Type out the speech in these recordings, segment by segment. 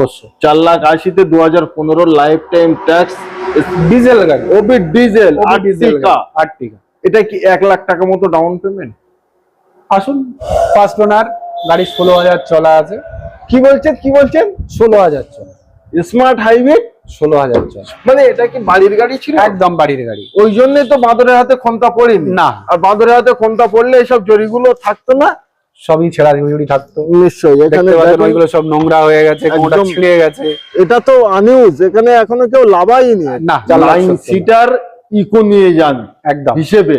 অবশ্যই। চার লাখ আশিতে দু হাজার পনেরো লাইফ টাইম ট্যাক্স ডিজেল গাড়ি। ওবি ডিজেল এটা কি এক লাখ টাকা মতো ডাউন পেমেন্ট আসুন। ফার্স্ট ওনার গাড়ি ষোলো হাজার চলা আছে। কি বলছেন? কি বলছেন? ষোলো হাজার চলা। স্মার্ট হাইওয়ে ষোলো হাজার চলা। মানে এটা কি বাড়ির গাড়ি ছিল? একদম বাড়ির গাড়ি। ওই জন্যই তো বাঁদরের হাতে খন্তা পড়েনি। না। আর বাঁদরের হাতে খন্তা পড়লে এসব জরিগুলো থাকতো না? সবই ছেঁড়া ঝুড়ি থাকতো। নিশ্চয়ই এখানে দেখতে ওইগুলো সব নোংরা হয়ে গেছে কোনটা ছিঁড়ে গেছে। এটা তো আনিউজ এখানে এখনও কেউ লাভাইনি না, লাইন সিটার ইকো নিয়ে যান একদম। হিসেবে।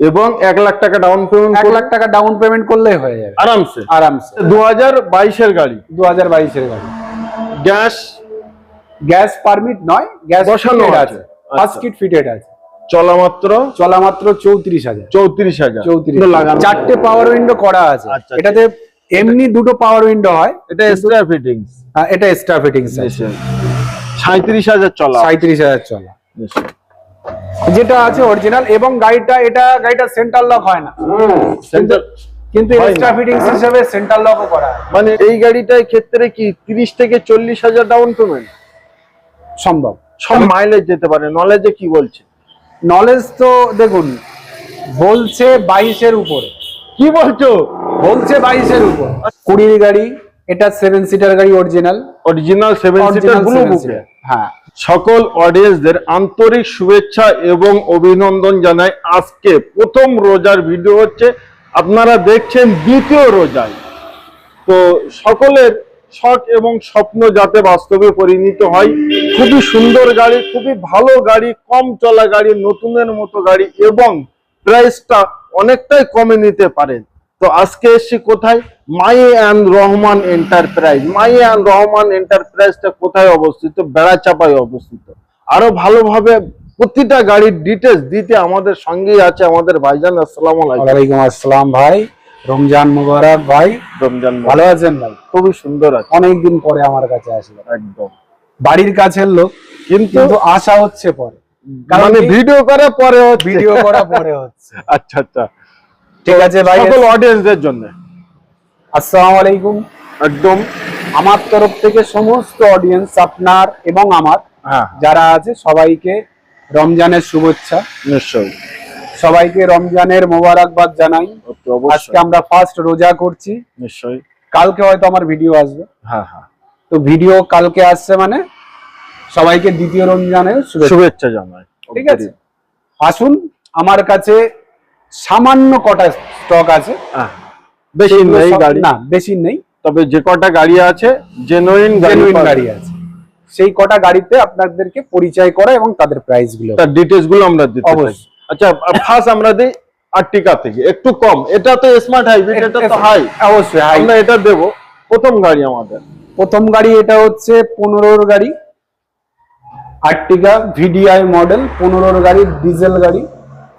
এবং এক লাখ টাকা ডাউন পেমেন্ট এক লাখ টাকা ডাউন পেমেন্ট করলে হয়ে যাবে। আরামসে। আরামসে। দু হাজার বাইশের গাড়ি। দু হাজার বাইশের গাড়ি। গ্যাস গ্যাস পারমিট নয় গ্যাস বসানো। আছে। ফার্স্ট কিট ফিটেড আছে। চলা মাত্র চলা মাত্র চৌত্রিশ হাজার। চৌত্রিশ হাজার। চৌত্রিশ লাগানো চারটে পাওয়ার উইন্ডো করা আছে। আচ্ছা, এটাতে এমনি দুটো পাওয়ার উইন্ডো হয়। এটা এক্সট্রা ফিটিংস আহ, এটা এক্সট্রা ফিটিংস সাঁত্রিশ হাজার চলা। সাঁত্রিশ হাজার চলা। যেটা আছে অরিজিনাল এবং গাড়িটা এটা গাড়িটা সেন্টার লক হয় না। কিন্তু হয় এক্সট্রা ফিটিংস হিসেবে সেন্টার লকও করা হয়। মানে এই গাড়িটার ক্ষেত্রে কি তিরিশ থেকে চল্লিশ হাজার ডাউন পেমেন্ট সম্ভব। সব মাইলেজ যেতে পারে নলেজে কি বলছে নলেজ তো দেখুন বলছে বাইশের উপরে। কি বলছো? বলছে বাইশের উপর। কুড়ির গাড়ি এটা সেভেন সিটার গাড়ি original original seven seater blue বুকে হ্যাঁ। সকল অডিয়েন্সদের আন্তরিক শুভেচ্ছা এবং অভিনন্দন জানাই আজকে। প্রথম রোজার ভিডিও হচ্ছে আপনারা দেখছেন দ্বিতীয় রোজায়। তো সকলের শখ এবং স্বপ্ন যাতে বাস্তবে পরিণত হয়। খুবই সুন্দর গাড়ি, খুবই ভালো গাড়ি, কম চলা গাড়ি, নতুনের মতো গাড়ি এবং প্রাইসটা অনেকটাই কমে নিতে পারেন তো আজকে এসছি কোথায়? My and Rahman enterprise. My and Rahman এন্টারপ্রাইজটা কোথায় অবস্থিত? বেড়াচাপায় অবস্থিত। আরও ভালোভাবে প্রতিটা গাড়ির ডিটেলস দিতে আমাদের সঙ্গেই আছে আমাদের ভাইজান। আসসালামু আলাইকুম। আসসালাম ভাই। রমজান মুবারক ভাই। রমজান ভালো আছেন ভাই? খুবই সুন্দর আছে। অনেকদিন পরে আমার কাছে আসলো। একদম। বাড়ির কাছের লোক কিন্তু কিন্তু আশা হচ্ছে পরে। মানে ভিডিও করে পরে ভিডিও করা পরে হচ্ছে। আচ্ছা আচ্ছা। ঠিক আছে ভাই সকল অডিয়েন্সদের জন্য। আসসালামু আলাইকুম। একদম। আমার তরফ থেকে সমস্ত অডিয়েন্স আপনার এবং আমার হ্যাঁ। যারা আছে সবাইকে রমজানের শুভেচ্ছা। নিশ্চয়ই। সবাইকে রমজানের মোবারকবাদ জানাই। আজকে আমরা ফার্স্ট রোজা করছি। নিশ্চয়ই। কালকে হয়তো আমার ভিডিও আসবে। হ্যাঁ হ্যাঁ। তো ভিডিও কালকে আসছে মানে সবাইকে দ্বিতীয় রমজানের শুভেচ্ছা। জানাই। ঠিক আছে? আসুন আমার কাছে সামান্য কটা স্টক আছে। হ্যাঁ বেশি নেই গাড়ি। না বেশি নেই। তবে যে কটা গাড়ি আছে জেনুইন গাড়ি জেনুইন গাড়ি আছে। সেই কটা গাড়িতে আপনাদেরকে পরিচয় করা এবং তাদের প্রাইসগুলো। তার ডিটেলসগুলো আমরা দিতে অবশ্যই। আচ্ছা ফার্স্ট আমরা দিই আর্টিকা থেকে। একটু কম। এটা তো স্মার্ট হাইব্রিড এটা তো হাই অবশ্যই হাই আমরা এটা দেব। প্রথম গাড়ি আমাদের। প্রথম গাড়ি এটা হচ্ছে পনেরোর গাড়ি। আর্টিকা ভিডিআই মডেল পনেরোর গাড়ি ডিজেল গাড়ি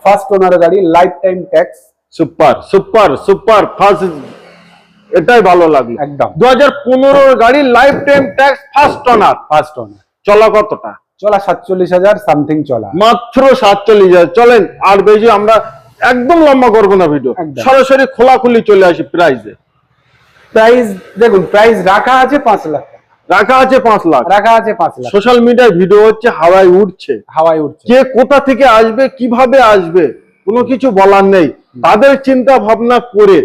ফার্স্ট ওনার গাড়ি lifetime tax super super super first এটাই ভালো লাগল। একদম। দু হাজার গাড়ি lifetime tax first owner first owner চলা কতটা? চলা সাতচল্লিশ হাজার সামথিং চলা। মাত্র সাতচল্লিশ হাজার। চলেন আর বেশি আমরা একদম লম্বা করব না ভিডিও। সরাসরি খোলাখুলি চলে আসি প্রাইসে প্রাইস দেখুন প্রাইস রাখা আছে পাঁচ লাখ টাকা। রাখা আছে পাঁচ লাখ। রাখা আছে পাঁচ লাখ। সোশ্যাল মিডিয়ায় ভিডিও হচ্ছে হাওয়ায় উঠছে। হাওয়ায় উঠছে। কে কোথা থেকে আসবে কীভাবে আসবে কোনো কিছু বলার নেই। তাদের চিন্তা ভাবনা করে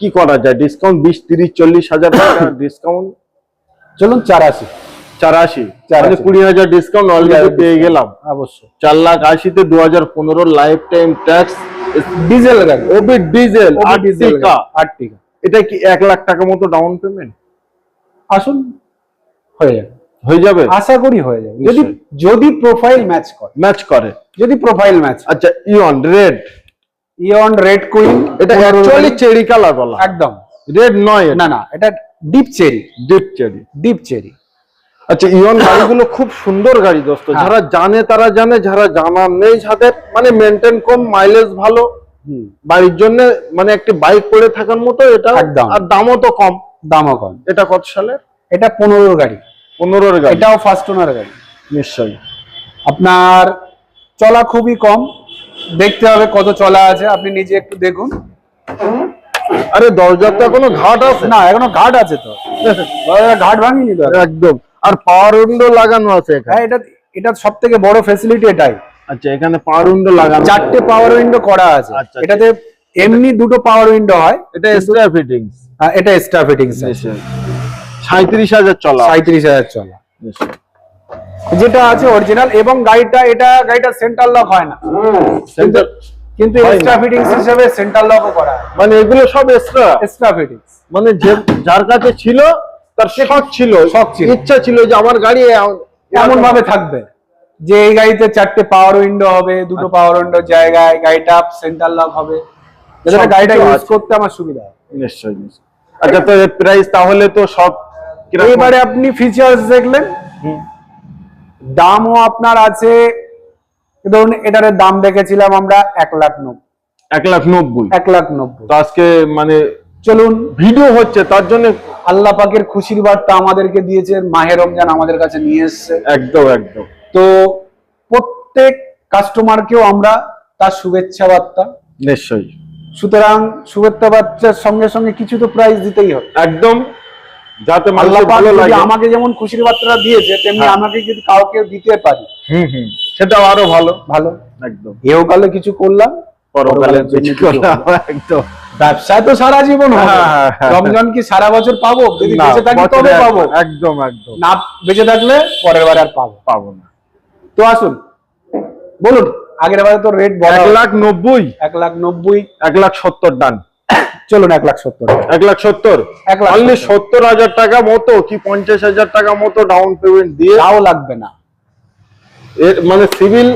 কি করা যায়? ডিসকাউন্ট বিশ তিরিশ চল্লিশ হাজার টাকা। ডিসকাউন্ট চলুন চারাশি চারাশি চারাশি। কুড়ি হাজার ডিসকাউন্ট অলরেডি পেয়ে গেলাম। অবশ্যই। চার লাখ আশিতে দু হাজার পনেরো লাইফ টাইম ট্যাক্স ডিজেল গাড়ি। ডিজেল ওবি ডিজেল আর্টিকা আর্টিকা এটা কি এক লাখ টাকা মতো ডাউন পেমেন্ট আসুন। হয়ে যাবে। হয়ে যাবে? আশা করি হয়ে যাবে যদি যদি প্রোফাইল ম্যাচ করে। ম্যাচ করে। যদি প্রোফাইল ম্যাচ আচ্ছা ইয়ন রেড ইয়ন রেড কুইন এটা অ্যাকচুয়ালি চেরি কালার বলা একদম। রেড নয় না না এটা deep cherry deep cherry deep cherry আচ্ছা ইয়ন গাড়িগুলো খুব সুন্দর গাড়ি দোস্ত। হ্যাঁ। যারা জানে তারা জানে যারা জানা নেই যাদের। মানে মেনটেন কম মাইলেজ ভালো। বাড়ির জন্য মানে একটি বাইক পড়ে থাকার মতো এটা। আর দামও তো কম। দামও কম। এটা কত সালে এটা পনেরোর গাড়ি। পনেরোর গাড়ি। এটাও ফার্স্ট ওনার গাড়ি। নিশ্চয়ই। আপনার চলা খুবই কম। দেখতে হবে কত চলা আছে। আপনি নিজে একটু দেখুন। আরে দরজার তো এখনও ঘাট আছে। না এখনও ঘাট আছে তো। ঘাট ভাঙিনি তো। একদম। আর পাওয়ার উইন্ডো লাগানো আছে হ্যাঁ এটা এটা সব থেকে বড় ফেসিলিটি এটাই। আচ্ছা এখানে পাওয়ার উইন্ডো লাগানো চারটে পাওয়ার উইন্ডো করা আছে। আচ্ছা, এটাতে এমনি দুটো পাওয়ার উইন্ডো হয়। এটা এক্সট্রা ফিটিংস আর এটা এক্সট্রা ফিটিংস সাঁত্রিশ হাজার চলা। সাঁত্রিশ হাজার চলা। যেটা আছে অরিজিনাল এবং গাড়িটা এটা গাড়িটা সেন্টার লক হয় না। Center- কিন্তু এক্সট্রা ফিটিংস হিসেবে সেন্টার লকও করা হয়। মানে এগুলো সব এক্সট্রা এক্সট্রা ফিটিংস মানে যে যার কাছে ছিল তার শখ ছিল শখ ছিল। ইচ্ছা ছিল যে আমার গাড়ি এমন ভাবে থাকবে যে এই গাড়িতে চারটে পাওয়ার উইন্ডো হবে দুটো আচ্ছা। পাওয়ার উইন্ডো জায়গায় গাড়িটা সেন্টার লক হবে সব গাড়িটা ইউজ করতে আমার সুবিধা হয় নিশ্চয়ই। আচ্ছা তো প্রাইস তাহলে তো সব? এইবারে আপনি ফিচার্স দেখলেন। দামও আপনার আছে ধরুন এটার দাম দেখেছিলাম আমরা এক লাখ নব্বই এক লাখ নব্বই এক লাখ নব্বই তো আজকে মানে চলুন ভিডিও হচ্ছে তার জন্য আল্লাহ পাকের খুশির বার্তা আমাদেরকে দিয়েছে মাহে রমজান আমাদের কাছে নিয়ে এসছে। একদম একদম। তো প্রত্যেক কাস্টমারকেও আমরা তার শুভেচ্ছা বার্তা। নিশ্চয়ই। সুতরাং শুভেচ্ছা বার্তার সঙ্গে সঙ্গে কিছু তো প্রাইজ দিতেই হবে। একদম যাতে আল্লাহ পাক যদি আমাকে যেমন খুশির বার্তাটা দিয়েছে তেমনি হ্যাঁ। আমাকে যদি কাউকে দিতে পারি। হুম হুম সেটাও আরও ভালো। ভালো। একদম। এহকালে কিছু করলাম কিছু কিছু করলাম, একদম। ব্যবসায় তো সারা জীবন হবে। হ্যাঁ, হ্যাঁ, হ্যাঁ। রমজান কি সারা বছর পাবো? যদি বেঁচে থাকি তবে পাবো। একদম একদম। না বেঁচে থাকলে পরের বার আর পাবো পাবো না। তো আসুন বলুন আগের বারে তো রেট এক লাখ নব্বই। এক লাখ নব্বই। এক লাখ সত্তর ডান চলুন এক লাখ সত্তর। এক লাখ সত্তর? এক লাখ। সত্তর। হাজার টাকা মতো কি পঞ্চাশ হাজার টাকা মতো ডাউন পেমেন্ট দিয়ে তাও লাগবে না। এর মানে সিভিল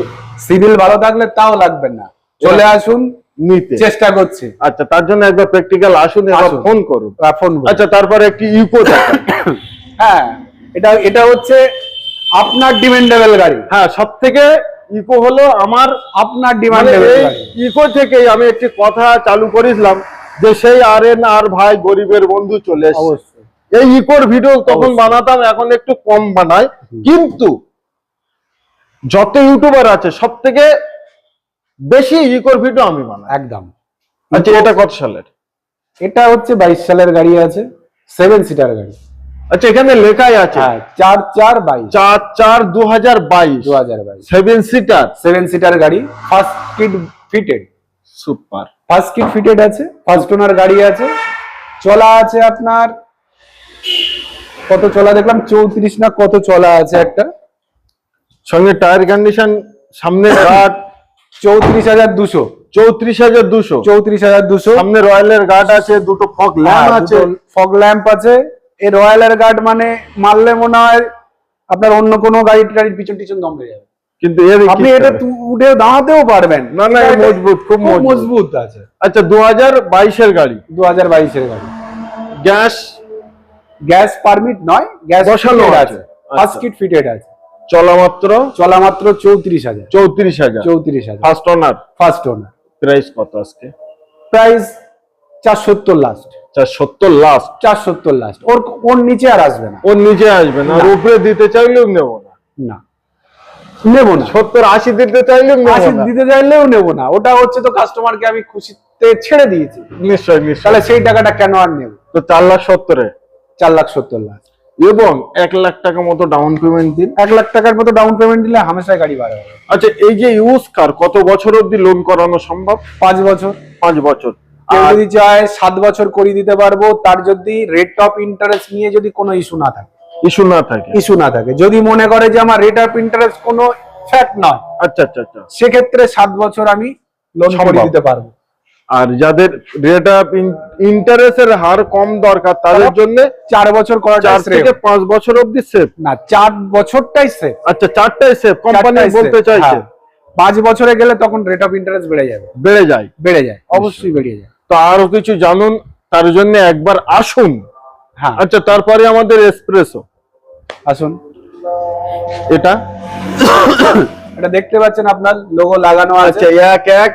সিভিল ভালো থাকলে তাও লাগবে না। চলে আসুন। নিতে। চেষ্টা করছি। আচ্ছা তার জন্য একবার প্র্যাকটিক্যাল আসুন আসুন। ফোন করুন। ফোন আচ্ছা তারপরে একটি ইউকো হ্যাঁ এটা এটা হচ্ছে আপনার ডিমান্ডেবল গাড়ি। হ্যাঁ সব থেকে ইকো হলো আমার আপনার মানে ডিমান্ডেবল ইকো থেকেই আমি একটি কথা চালু করেছিলাম যে সেই আর এন আর ভাই গরিবের বন্ধু চলে এই ইকোর ভিডিও তখন বানাতাম এখন একটু কম বানাই। কিন্তু যত ইউটিউবার আছে সব থেকে বেশি ইকোর ভিডিও আমি বানাই। একদম। আচ্ছা এটা কত সালের? এটা হচ্ছে বাইশ সালের গাড়ি আছে সেভেন সিটার গাড়ি। আচ্ছা এখানে লেখাই আছে। হ্যাঁ চার চার বাইশ। চার চার দু হাজার বাইশ। দু হাজার বাইশ। সেভেন সিটার সেভেন সিটার গাড়ি first kit fitted super first kit fitted আছে ফার্স্ট ওনার গাড়ি আছে। চলা আছে আপনার কত চলা দেখলাম চৌত্রিশ না কত চলা আছে একটা। সঙ্গে টায়ার কন্ডিশন সামনে গার্ড চৌত্রিশ হাজার দুশো। চৌত্রিশ হাজার দুশো। চৌত্রিশ হাজার দুশো। সামনে রয়্যালের গার্ড আছে দুটো ফগ ল্যাম্প আছে। ফগ ল্যাম্প আছে। এই রয়্যালের গার্ড মানে মারলে মনে হয় আপনার অন্য কোনো গাড়ি টাড়ির পিছন টিছন যাবে। কিন্তু এর আপনি এটা উঠে দাঁড়াতেও পারবেন। না, না, মজবুত, খুব মজবুত। আছে। আচ্ছা দু হাজার বাইশের গাড়ি। দু হাজার বাইশের গাড়ি। গ্যাস? গ্যাস পারমিট নয় গ্যাস বসানো আছে। ফার্স্ট। কিট ফিটেড আছে। চলা মাত্র চলা মাত্র চৌত্রিশ হাজার। চৌত্রিশ হাজার। চৌত্রিশ হাজার। First owner first owner price কত আজকে? প্রাইস চার সত্তর লাস্ট চার সত্তর লাস্ট চার সত্তর লাস্ট ওর ওর নিচে আর আসবে না। ওর নিচে আসবে না। আর উপরে দিতে চাইলেও নেব না। না। নেব না। সত্তর আশি দিতে চাইলেও আশি দিতে চাইলেও নেব না। ওটা হচ্ছে তো কাস্টমারকে আমি খুশিতে ছেড়ে দিয়েছি। নিশ্চয় নিশ্চয় তাহলে সেই টাকাটা কেন আর নেব? তো চার লাখ সত্তরে। চার লাখ সত্তর লাখ এবং এক লাখ টাকা মতো ডাউন পেমেন্ট দিন। এক লাখ টাকার মতো ডাউন পেমেন্ট দিলে হামেশায় গাড়ি বার হবে। আচ্ছা এই যে ইউজ কার কত বছর অবধি লোন করানো সম্ভব? পাঁচ বছর। পাঁচ বছর। আর যদি চায় সাত বছর করিয়ে দিতে পারব তার যদি রেট অফ ইন্টারেস্ট নিয়ে যদি কোনো ইস্যু না থাকে। ইস্যু না থাকে। ইস্যু না থাকে। যদি মনে করে যে আমার রেট অফ ইন্টারেস্ট কোনো ফ্যাক্ট নয় আচ্ছা আচ্ছা আচ্ছা। সেক্ষেত্রে সাত বছর আমি লোন। করিয়ে দিতে পারব। আর যাদের রেট অফ ইন্টারেস্টের হার কম দরকার তাদের জন্য চার বছর করাটা চার। থেকে পাঁচ বছর অবধি সেফ না চার বছরটাই সেফ আচ্ছা চারটাই সেফ কোম্পানি বলতে চাইছে। হ্যাঁ। পাঁচ বছরে গেলে তখন রেট অফ ইন্টারেস্ট বেড়ে যাবে। বেড়ে যায়। বেড়ে যায় অবশ্যই। বেড়ে যায়। তো আরও কিছু জানুন তার জন্য একবার আসুন। হ্যাঁ। আচ্ছা তারপরে আমাদের এসপ্রেসো আসুন। এটা? এটা দেখতে পাচ্ছেন আপনার লোগো লাগানো আচ্ছা আছে এক এক।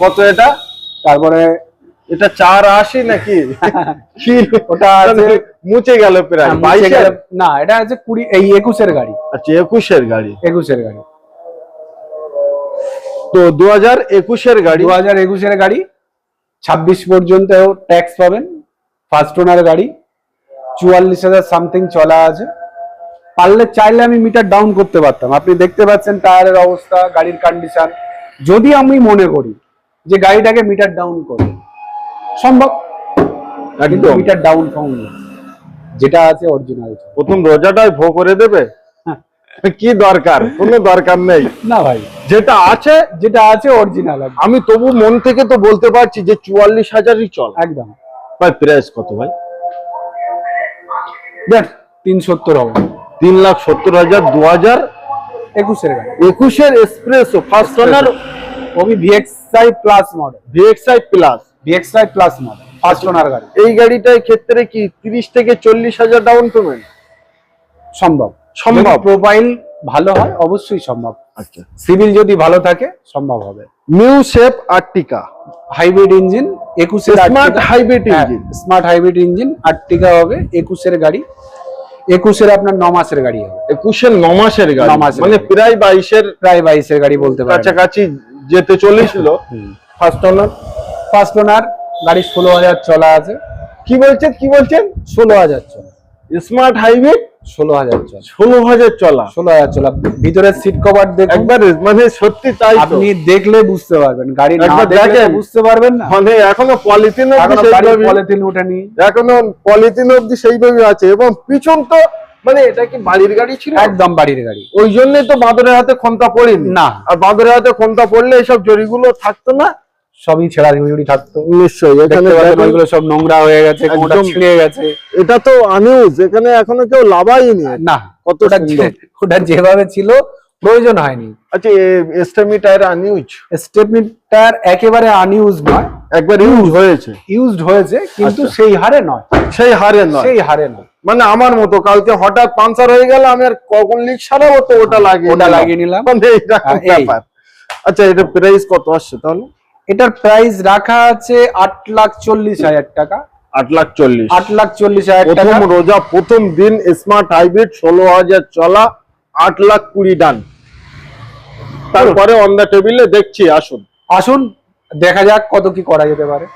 কত এটা? তারপরে এটা চার আশি নাকি? ওটা মুছে গেল প্রায় হ্যাঁ, গেলে- না এটা আছে কুড়ি এই একুশের গাড়ি। আচ্ছা একুশের গাড়ি। একুশের গাড়ি। তো দু হাজার একুশের গাড়ি। দু হাজার একুশের গাড়ি। ছাব্বিশ পর্যন্ত ট্যাক্স পাবেন। ফার্স্ট ওনার গাড়ি। চুয়াল্লিশ হাজার সামথিং চলা আছে। পারলে চাইলে আমি মিটার ডাউন করতে পারতাম। আপনি দেখতে পাচ্ছেন টায়ারের অবস্থা গাড়ির কন্ডিশন যদি আমি মনে করি যে গাড়িটাকে মিটার ডাউন করব সম্ভব? কিন্তু মিটার ডাউন ফাউন যেটা আছে অরিজিনাল প্রথম রোজাটাই ভো করে দেবে? কি দরকার? কোনো দরকার নেই। না ভাই। যেটা আছে যেটা আছে অরিজিনাল আমি তবু মন থেকে তো বলতে পারছি যে চুয়াল্লিশ হাজারই চল। একদম। ভাই প্রাইস কত ভাই? দেখ তিন সত্তর হবে। তিন লাখ সত্তর হাজার দু হাজার? একুশের একুশের এক্সপ্রেসও first owner Obi VXI plus model VXI plus VXI plus model owner গাড়ি। এই গাড়িটার ক্ষেত্রে কি তিরিশ থেকে চল্লিশ হাজার ডাউন পেমেন্ট সম্ভব। সম্ভব। প্রোফাইল ভালো হয় অবশ্যই সম্ভব। আচ্ছা। সিভিল যদি ভালো থাকে সম্ভব হবে। New shape Ertiga hybrid engine একুশের smart hybrid. Engine smart hybrid engine Ertiga হবে একুশের গাড়ি। একুশের আপনার ন মাসের গাড়ি হবে। একুশের ন মাসের গাড়ি। মানে। প্রায় বাইশের প্রায় বাইশের গাড়ি বলতে পারেন। কাছাকাছি যেতে চলেছিল ফার্স্ট ওনার ফার্স্ট ওনার গাড়ি ষোলো হাজার চলা আছে। কি বলছেন কি বলছেন? ষোলো হাজার চলা। স্মার্ট হাইব্রিড ষোলো হাজার চলা। ষোলো হাজার চলা। ষোলো হাজার চলা। ভিতরের সিট কভার দেখুন। একবার মানে সত্যি তাই আপনি দেখলে বুঝতে পারবেন গাড়ি একবার দেখেন। বুঝতে পারবেন না। মানে এখনও পলিথিন পলিথিন উঠেনি। এখনও পলিথিন অব্দি সেইভাবে আছে এবং পিছন তো মানে এটা কি বাড়ির গাড়ি ছিল? একদম বাড়ির গাড়ি। ওই জন্যই তো বাঁদরের হাতে খন্তা পড়েনি। না। আর বাঁদরের হাতে খন্তা পড়লে এসব জরিগুলো থাকতো না? সবই ছেঁড়া ঝুড়ি থাকতো। নিশ্চয়ই এখানে ওইগুলো সব নোংরা হয়ে গেছে কোনটা ছিঁড়ে গেছে। এটা তো আনিউজ এখানে এখনও কেউ লাভাইনি না। কত ওটা ওটা যেভাবে ছিল প্রয়োজন হয়নি। আচ্ছা এস্টেমি টায়ার আনিউজ স্টেপনিটার একেবারে আনইউজ নয়। একবার ইউজ হয়েছে। ইউজড হয়েছে কিন্তু আচ্ছা। সেই হারে নয়। সেই হারে নয়। সেই হারে নয়। মানে আমার মতো কালকে হঠাৎ পাঞ্চার হয়ে গেল আমি আর কখন লিক সারাবো তো ওটা লাগিয়ে ওটা লাগিয়ে নিলাম। মানে হ্যাঁ, ব্যাপার। আচ্ছা এটা প্রাইস কত আসছে তাহলে? এটার প্রাইস রাখা আছে আট লাখ চল্লিশ হাজার টাকা। আট লাখ চল্লিশ। আট লাখ চল্লিশ হাজার টাকা। প্রথম রোজা প্রথম দিন স্মার্ট হাইব্রিড ষোলো হাজার চলা আট লাখ কুড়ি ডান। তারপরে অন দ্য টেবিলে দেখছি আসুন। আসুন দেখা যাক কত কি করা যেতে পারে।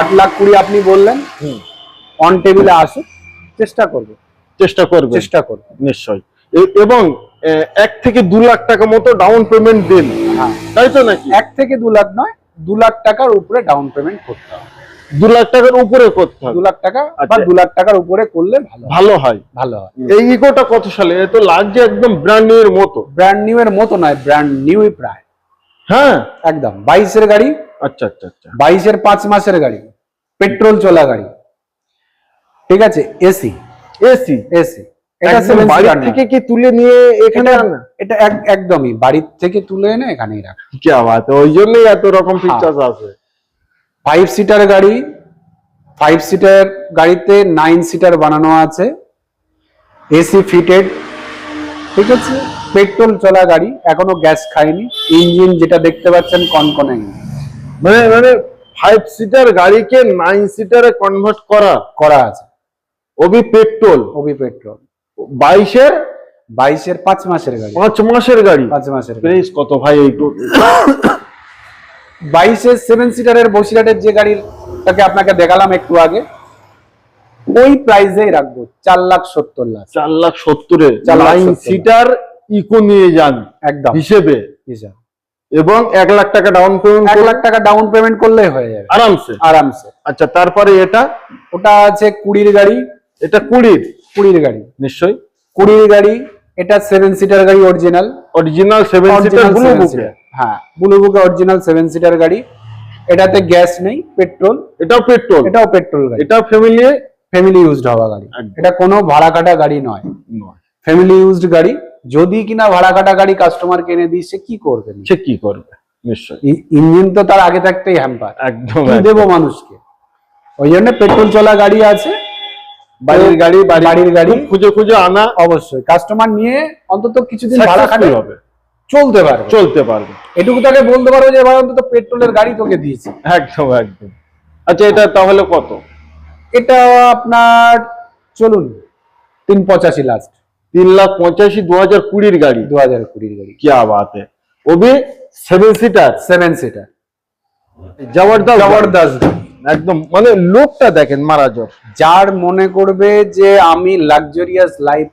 আট লাখ কুড়ি আপনি বললেন। অন টেবিলে আসুন। চেষ্টা করব। চেষ্টা করবেন। চেষ্টা করব। নিশ্চয়ই এ- এবং এক থেকে দু লাখ টাকা মতো ডাউন পেমেন্ট দিন। তাই তো নাকি? এক থেকে দু লাখ নয় দু লাখ টাকার উপরে ডাউন পেমেন্ট করতে হবে। দু লাখ টাকার উপরে করতে হবে। দু লাখ টাকা বা আচ্ছা। দু লাখ টাকার উপরে করলে ভালো। ভালো হয়। ভালো হয়। এই ইকোটা কত সালে? এ তো লাগছে একদম ব্র্যান্ড নিউ এর মতো। ব্র্যান্ড নিউ এর মতো নয় ব্র্যান্ড নিউই প্রায়। হ্যাঁ। একদম। বাইশের গাড়ি আচ্ছা আচ্ছা আচ্ছা। বাইশের পাঁচ মাসের গাড়ি পেট্রোল চলা গাড়ি। ঠিক আছে? এসি এসি এসি এটা বাড়ি থেকে কি তুলে নিয়ে এখানে এটা এটা একদমই বাড়ির থেকে তুলে এনে এখানেই রাখা। কি আওয়াজ? ওই জন্যই এত রকম ফিচার্স আছে। ফাইভ সিটার গাড়ি ফাইভ সিটার গাড়িতে নাইন সিটার বানানো আছে। এসি ফিটেড ঠিক আছে? পেট্রোল চলা গাড়ি এখনও গ্যাস খায়নি। ইঞ্জিন যেটা দেখতে পাচ্ছেন কনকনে। মানে মানে ফাইভ সিটার গাড়িকে নাইন সিটারে কনভার্ট করা। করা আছে। ওবি পেট্রোল ওবি পেট্রোল বাইশের? বাইশের পাঁচ মাসের গাড়ি। পাঁচ মাসের গাড়ি। পাঁচ মাসের প্রাইস কত ভাই এই বাইশের সেভেন সিটারের বসিরহাটের যে গাড়িটাকে আপনাকে দেখালাম একটু আগে ওই প্রাইসেই রাখব চার লাখ সত্তর লাখ। চার লাখ সত্তরে। নাইন সিটার ইকো নিয়ে যান একদম। হিসেবে। এবং এক লাখ টাকা ডাউন পেমেন্ট এক লাখ টাকা ডাউন পেমেন্ট করলেই হয়ে যাবে। আরামসে? আরামসে। আচ্ছা তারপরে এটা? ওটা আছে কুড়ির গাড়ি এটা কুড়ির কুড়ির গাড়ি নিশ্চয়ই? কুড়ির গাড়ি এটা সেভেন সিটার গাড়ি original original seven seater blue বুকে হ্যাঁ ব্লু বুকে অরিজিনাল সেভেন সিটার গাড়ি। এটাতে গ্যাস নেই পেট্রোল এটাও পেট্রোল এটাও পেট্রোল গাড়ি। এটাও ফ্যামিলি ফ্যামিলি ইউজড হওয়া গাড়ি। এটা কোনো ভাড়া কাটা গাড়ি নয়। ফ্যামিলি ইউজড গাড়ি। যদি কিনা ভাড়া কাটা গাড়ি কাস্টমার কিনে দিই সে কি করবে? সে কি করবে? নিশ্চয়ই। ইঞ্জিন তো তার আগে থাকতেই হ্যাম্পার একদম। দেবো মানুষকে? ওই জন্য পেট্রোল চলা গাড়ি আছে। বাড়ির গাড়ি বাড়ির গাড়ি। খুঁজে খুঁজে আনা। অবশ্যই। কাস্টমার নিয়ে অন্তত কিছুদিন ভাড়া খাটি হবে। চলতে পারবে। চলতে পারবে। এটুকু তাকে বলতে পারবে যে ভাই অন্তত পেট্রোলের গাড়ি তোকে দিয়েছি। একদম একদম। আচ্ছা এটা তাহলে কত? এটা আপনার চলুন তিন পঁচাশি লাস্ট তিন লাখ পঁচাশি দু হাজার কুড়ির গাড়ি। দু হাজার কুড়ির গাড়ি। কি বাত ও সেভেন সিটার সেভেন সিটার জবরদস্ত জবরদস্ত একদম মানে লোকটা দেখেন মারাজর যার মনে করবে যে আমি লাক্সারিয়াস লাইফ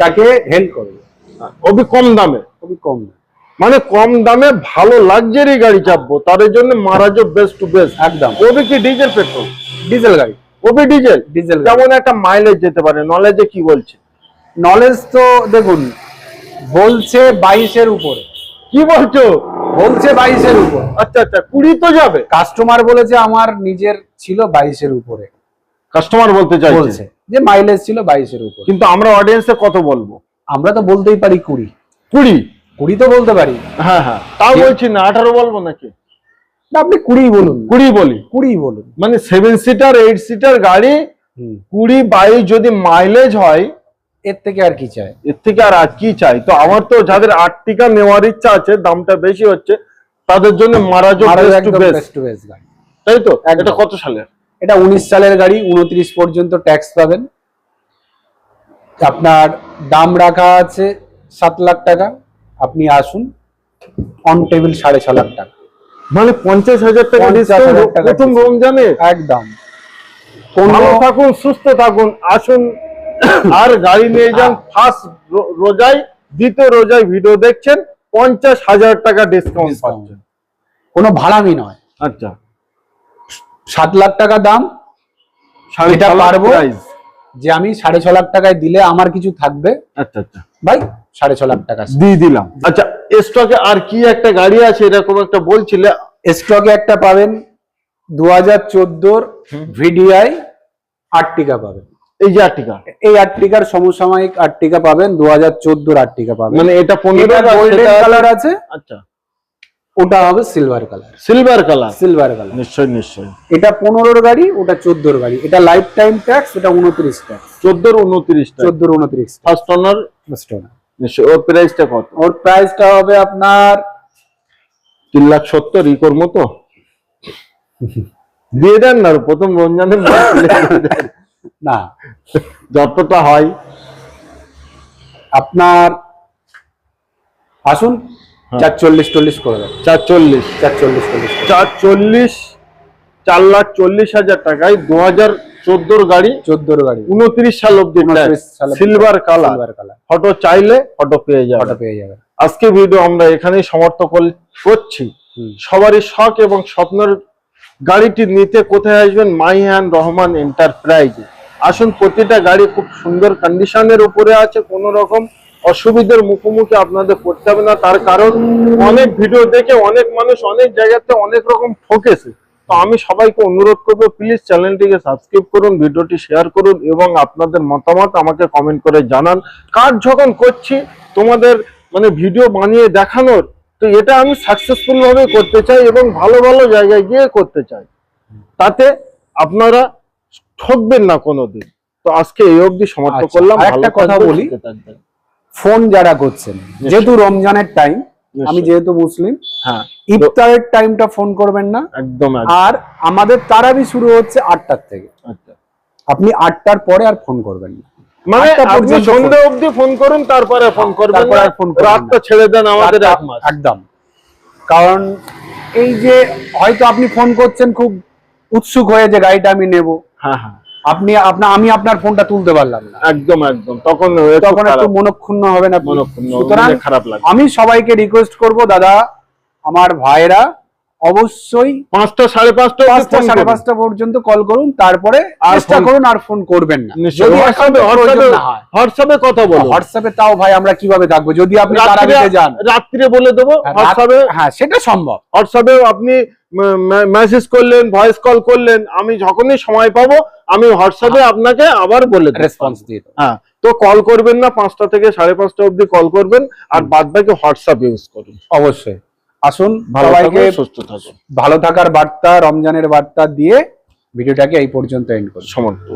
তাকে হেল্প করবে। ওবি কম দামে। খুবই কম। দাম। মানে কম দামে ভালো লাক্সারি গাড়ি চাপবো তার জন্য মারাজো বেস্ট টু বেস্ট একদম। ওবি কি ডিজেল পেট্রোল ডিজেল গাড়ি। ওবি ডিজেল ডিজেল যেমন একটা মাইলেজ যেতে পারে নলেজে কি বলছে? নলেজ তো দেখুন বলছে বাইশের উপরে। কি বলছো? বলছে বাইশের উপর। আচ্ছা আচ্ছা কুড়ি তো যাবে। কাস্টমার বলেছে আমার নিজের ছিল বাইশের উপরে। কাস্টমার বলতে চাইছে। যে মাইলেজ ছিল বাইশের উপর। কিন্তু আমরা অডিয়েন্সে কত বলব? আমরা তো বলতেই পারি কুড়ি। কুড়ি? কুড়ি তো বলতে পারি। হ্যাঁ হ্যাঁ। তাও বলছি না আঠারো বলব নাকি? না, আপনি কুড়ি বলুন। কুড়ি বলি। কুড়ি বলুন। মানে সেভেন সিটার এইট সিটার গাড়ি কুড়ি বাইশ যদি মাইলেজ হয় এর থেকে আর কি চাই? এর থেকে আর আর কি চাই? তো আমার তো যাদের আর্টিকা নেওয়ার ইচ্ছা আছে দামটা বেশি হচ্ছে তাদের জন্য মারাজো বেস্ট টু বেস্ট গাড়ি। তাই তো? এটা কত সালের? এটা উনিশ সালের গাড়ি উনত্রিশ পর্যন্ত ট্যাক্স পাবেন। আপনার দাম রাখা আছে সাত লাখ টাকা আপনি আসুন অন টেবিল সাড়ে ছ লাখ টাকা। মানে পঞ্চাশ হাজার টাকা 50,000 ডিসকাউন্ট টাকা প্রথম। রমজানে? একদম। ভালো থাকুন সুস্থ থাকুন আসুন। আর গাড়ি নিয়ে যান ফার্স্ট রোজায় দ্বিতীয় রোজায় ভিডিও দেখছেন পঞ্চাশ হাজার টাকা ডিসকাউন্ট। পাচ্ছেন। কোনো ভাড়ামি নয়। আচ্ছা। সাত লাখ টাকা দাম এটা পারব? যে আমি সাড়ে ছ লাখ টাকায় দিলে আমার কিছু থাকবে। আচ্ছা আচ্ছা। ভাই সাড়ে ছ লাখ টাকা। দিয়ে দিলাম। আচ্ছা স্টকে আর কি একটা গাড়ি আছে এরকম একটা বলছিলে? স্টকে একটা পাবেন দু হাজার চোদ্দোর ভিডিআই আর্টিকা পাবেন। এই যে আর্টিকা এই আর্টিকার সমসাময়িক আর্টিকা পাবেন দু হাজার চোদ্দোর আর্টিকা পাবেন। মানে এটা পনেরো গোল্ডেন কালার আছে। আচ্ছা। ওটা হবে silver colour silver colour silver colour নিশ্চয় নিশ্চয়। এটা পনেরোর গাড়ি ওটা চোদ্দোর গাড়ি। এটা লাইফ টাইম ট্যাক্স এটা উনত্রিশ ট্যাক্স চোদ্দোর উনত্রিশ চোদ্দোর উনত্রিশ ফার্স্ট অনার টাকা নিশ্চয় ওর প্রাইসটা কত? ওর প্রাইসটা হবে আপনার তিন লাখ সত্তর ইকোর মতো? দিয়ে দেন না প্রথম রমজানের না যতটা হয়। আপনার আসুন হ্যাঁ। চার চল্লিশ চল্লিশ করে চার চল্লিশ চার চল্লিশ চল্লিশ চার চল্লিশ চার লাখ চল্লিশ হাজার টাকায় দু হাজার চোদ্দোর গাড়ি চোদ্দোর গাড়ি। উনত্রিশ সাল অব্দি 29 সাল অবধি। সিলভার কালার ফটো চাইলে ফটো পেয়ে যাবে ওটা পেয়ে যাবেন। আজকে ভিডিও আমরা এখানেই সমাপ্ত করছি। সবারই শখ এবং স্বপ্নের গাড়িটি নিতে কোথায় আসবেন? মাই হ্যান্ড রহমান এন্টারপ্রাইজে আসুন, প্রতিটা গাড়ি খুব সুন্দর কন্ডিশনের উপরে আছে, কোনো রকম অসুবিধার মুখোমুখি আপনাদের করতে হবে না। তার কারণ, অনেক ভিডিও দেখে অনেক মানুষ অনেক জায়গাতে অনেক রকম ঠকেছে। তো আমি সবাইকে অনুরোধ করব প্লিজ চ্যানেলটিকে সাবস্ক্রাইব করুন ভিডিওটি শেয়ার করুন এবং আপনাদের মতামত আমাকে কমেন্ট করে জানান। কাজ যখন করছি, তোমাদের মানে ভিডিও বানিয়ে দেখানোর, তো এটা আমি সাকসেসফুল ভাবে করতে চাই এবং ভালো ভালো জায়গায় গিয়ে করতে চাই। তাতে আপনারা ঠকবেন না কোনোদিন। তো আজকে এই অবধি সমাপ্ত আচ্ছা, করলাম একটা কথা বলি। ফোন যারা করছেন যেহেতু রমজানের টাইম আমি যেহেতু মুসলিম হ্যাঁ। ইফতারের টাইমটা ফোন করবেন না। একদম। আর আমাদের তারাবি শুরু হচ্ছে আটটার থেকে। আচ্ছা। আপনি আটটার পরে আর ফোন করবেন না। মানে আপনি সন্ধ্যা অবধি ফোন করুন তারপরে ফোন করবেন ফোন রাতটা ছেড়ে দেন আমাদের একদম। কারণ এই যে হয়তো আপনি ফোন করছেন খুব উৎসুক হয়ে যে গাড়িটা আমি নেব। হ্যাঁ হ্যাঁ। আপনি আপনার আমি আপনার ফোনটা তুলতে পারলাম না। একদম একদম। তখন তখন একটু মনক্ষুণ্ণ হবেন আপনি। মনক্ষুণ্ণ, সুতরাং খারাপ লাগে আমি সবাইকে রিকোয়েস্ট করব দাদা আমার ভাইরা অবশ্যই পাঁচটা সাড়ে পাঁচটা পাঁচটা সাড়ে পাঁচটা পর্যন্ত কল করুন তারপরে চেষ্টা করুন আর ফোন করবেন না। হোয়াটসঅ্যাপে না হয়। কথা বলুন। হোয়াটসঅ্যাপে তাও ভাই আমরা কীভাবে থাকব? যদি আপনি রাত্রে তারাবিতে যান। রাত্রে বলে দেবো হ্যাঁ, হোয়াটসঅ্যাপে হ্যাঁ সেটা সম্ভব। হোয়াটসঅ্যাপে আপনি মেসেজ করলেন ভয়েস কল করলেন আমি যখনই সময় পাবো আমি হোয়াটসঅ্যাপে আপনাকে আবার বলে রেসপন্স দিয়ে হ্যাঁ তো কল করবেন না পাঁচটা থেকে সাড়ে পাঁচটা অবধি কল করবেন আর বাদ বাকি হোয়াটসঅ্যাপ ইউজ করুন। অবশ্যই। আসুন সবাইকে সুস্থ থাকুন। ভালো থাকার বার্তা রমজানের বার্তা দিয়ে ভিডিওটাকে এই পর্যন্ত এন্ড করি সমাপ্ত